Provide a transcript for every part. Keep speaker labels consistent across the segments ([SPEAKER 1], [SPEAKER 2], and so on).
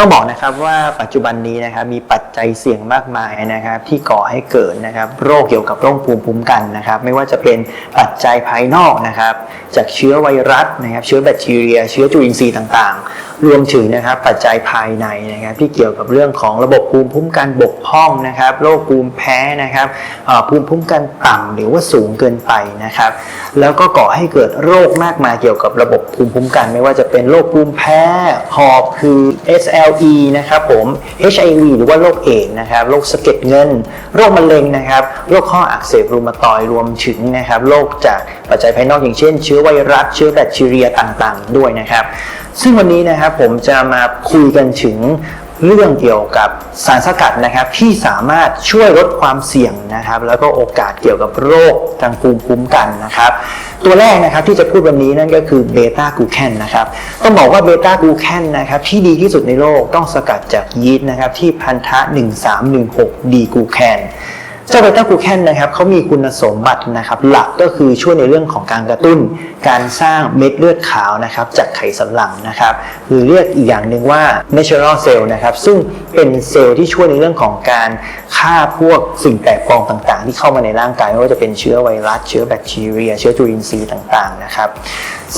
[SPEAKER 1] ต้องบอกนะครับว่าปัจจุบันนี้นะครับมีปัจจัยเสี่ยงมากมายนะครับที่ก่อให้เกิดนะครับโรคเกี่ยวกับโรคภูมิคุ้มกันนะครับไม่ว่าจะเป็นปัจจัยภายนอกนะครับจากเชื้อไวรัสนะครับเชื้อแบคทีเรีย เชื้อจุลินทรีย์ต่างๆ รวมถึงนะครับปัจจัยภายในนะครับที่เกี่ยวกับเรื่องของระบบภูมิคุ้มกันบกพร่องนะครับโรคภูมิแพ้นะครับภูมิคุ้มกันต่ำหรือว่าสูงเกินไปนะครับแล้วก็ก่อให้เกิดโรคมากมายเกี่ยวกับระบบภูมิคุ้มกัน ไม่ว่าจะเป็นโรคภูมิแพ้หอบคือ SLE นะครับผม HIV หรือว่าโรคเอดนะครับโรคสะเก็ดเงิน โรคมะเร็งนะครับโรคข้ออักเสบรูมาตอยรวมถึงนะครับโรคจากปัจจัยภายนอกอย่างเช่น เชื้อไวรัสเชื้อแบคทีเรียต่างๆ ด้วยนะครับ ซึ่งวันนี้นะครับผมจะมาคุยกันถึง เรื่องเกี่ยวกับสารสกัดนะครับที่สามารถช่วยลดความเสี่ยงนะครับ แล้วก็โอกาสเกี่ยวกับโรคทางภูมิคุ้มกันนะครับ ตัวแรกนะครับที่จะพูดวันนี้นั่นก็คือเบต้ากูแคนนะครับต้องบอกว่าเบต้ากูแคนนะครับที่ดีที่สุดในโลกต้องสกัดจากยีสต์นะครับที่พันธะ 1316 ดีกูแคน เจ้าเบต้ากลูแคนนะครับเขามีคุณสมบัตินะครับหลักก็คือช่วยในเรื่องของการกระตุ้น การสร้างเม็ดเลือดขาวนะครับจากไขสันหลังนะครับหรือเรียกอีกอย่างหนึ่งว่า natural cell นะครับซึ่งเป็นเซลล์ที่ช่วยในเรื่องของการฆ่าพวกสิ่งแปลกปลอมต่างๆ ที่เข้ามาในร่างกายไม่ว่าจะเป็นเชื้อไวรัส เชื้อแบคทีเรีย เชื้อจุลินทรีย์ต่างๆนะครับ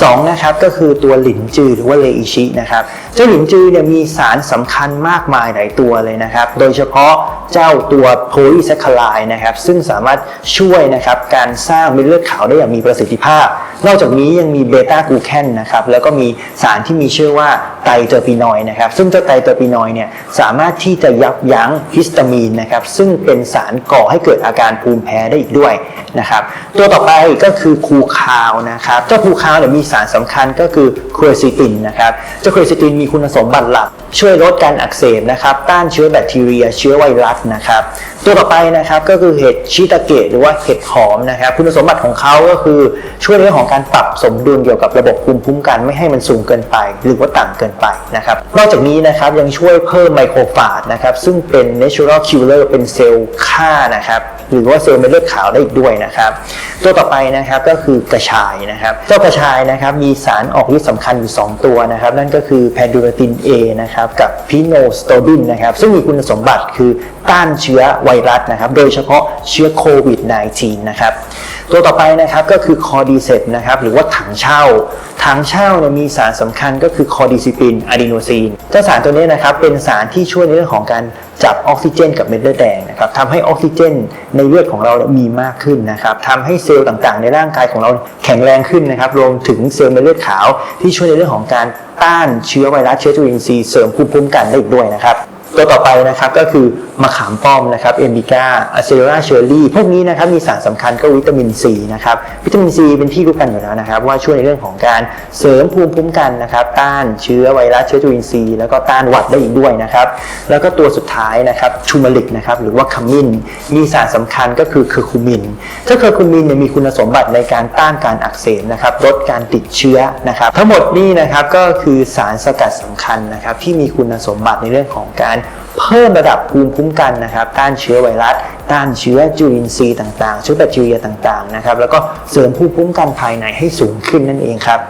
[SPEAKER 1] สองนะครับก็คือตัวหลินจือหรือว่าเลอิชินะครับเจ้าหลินจือเนี่ยมีสารสำคัญมากมายหลายตัวเลยนะครับ โดยเฉพาะเจ้าตัวโพลีแซคคาไลนะครับ ซึ่งสามารถช่วยนะครับการสร้างเม็ดเลือดขาวได้อย่างมีประสิทธิภาพ นอกจากนี้ยังมีเบต้ากูแคนนะครับแล้วก็มีสารที่มีชื่อว่าไตรเตอร์ปีนอยนะครับ ซึ่งเจ้าไตรเตอร์ปีนอยเนี่ยสามารถที่จะยับยั้งฮิสตามีนนะครับ ซึ่งเป็นสารก่อให้เกิดอาการภูมิแพ้ได้อีกด้วยนะครับ ตัวต่อไปก็คือคูคาวนะครับ เจ้าคูคาวเนี่ยมีสารสำคัญก็คือครซิตินนะครับ เจ้าครซิตินมีคุณสมบัติหลัก ช่วยลดการอักเสบนะครับ ต้านเชื้อแบคทีเรีย เชื้อไวรัสนะครับ ตัวต่อไปนะครับก็คือเห็ดชิตาเกะหรือว่าเห็ดหอมนะครับคุณสมบัติของเขาก็คือช่วยในเรื่องของการปรับสมดุลเกี่ยวกับระบบภูมิคุ้มกันไม่ให้มันสูงเกินไป หรือว่าต่ำเกินไปนะครับนอกจากนี้นะครับยังช่วยเพิ่มไมโครฟาจนะครับซึ่งเป็น natural killer เป็นเซลล์ฆ่านะครับหรือว่าเซลล์เม็ดเลือดขาวได้อีกด้วยนะครับตัวต่อไปนะครับก็คือกระชายนะครับเจ้ากระชายนะครับมีสารออกฤทธิ์สำคัญอยู่ 2 ตัวนะครับนั่นก็คือแพนดูราติน A นะครับกับพิโนสโตบินนะครับซึ่งมีคุณสมบัติคือต้านเชื้อไวรัสนะครับโดยเฉพาะเชื้อโควิด -19 นะครับ ตัวต่อไปนะครับก็คือคอดีเซปนะครับหรือว่าถังเช่า ถังเช่าเนี่ยมีสารสำคัญก็คือคอดิซิปินอะดีโนซีนเจ้าสารตัวนี้นะครับเป็นสารที่ช่วยในเรื่องของการจับออกซิเจนกับเม็ดเลือดแดงนะครับทำให้ออกซิเจนในเลือดของเราเมีมากขึ้นนะครับทำให้เซลล์ต่างๆ ในร่างกายของเราแข็งแรงขึ้นนะครับรวมถึงเซลล์เม็ดเลือดขาว ที่ช่วยในเรื่องของการต้านเชื้อไวรัสเชื้อจุลินทรีย์เสริมภูมิคุ้มกันได้อีกด้วยนะครับ ตัวต่อไปนะครับก็คือมะขามป้อมนะครับเอมิก้าอะเซราเชอร์รี่พวกนี้นะครับมีสารสำคัญก็วิตามินซีนะครับวิตามินซีเป็นที่รู้กันอยู่แล้วนะครับว่าช่วยในเรื่องของการเสริมภูมิคุ้มกันนะครับต้านเชื้อไวรัสเชื้อจุลินทรีย์แล้วก็ต้านหวัดได้อีกด้วยนะครับแล้วก็ตัวสุดท้ายนะครับชูมาลิกนะครับหรือว่าขมิ้น มีสารสำคัญก็คือเคอร์คูมินเจ้าเคอร์คูมินเนี่ยมีคุณสมบัติในการต้านการอักเสบนะครับลดการติดเชื้อนะครับทั้งหมดนี่นะครับก็คือสารสกัดสำคัญนะครับที่มีคุณสมบัติในเรื่องของการเพิ่มระดับภูมิคุ้มกันนะครับต้านเชื้อไวรัสต้านเชื้อจุลินทรีย์ต่างๆเชื้อแบคทีเรียต่างๆนะครับแล้วก็เสริมภูมิคุ้มกันภายในให้สูงขึ้นนั่นเองครับ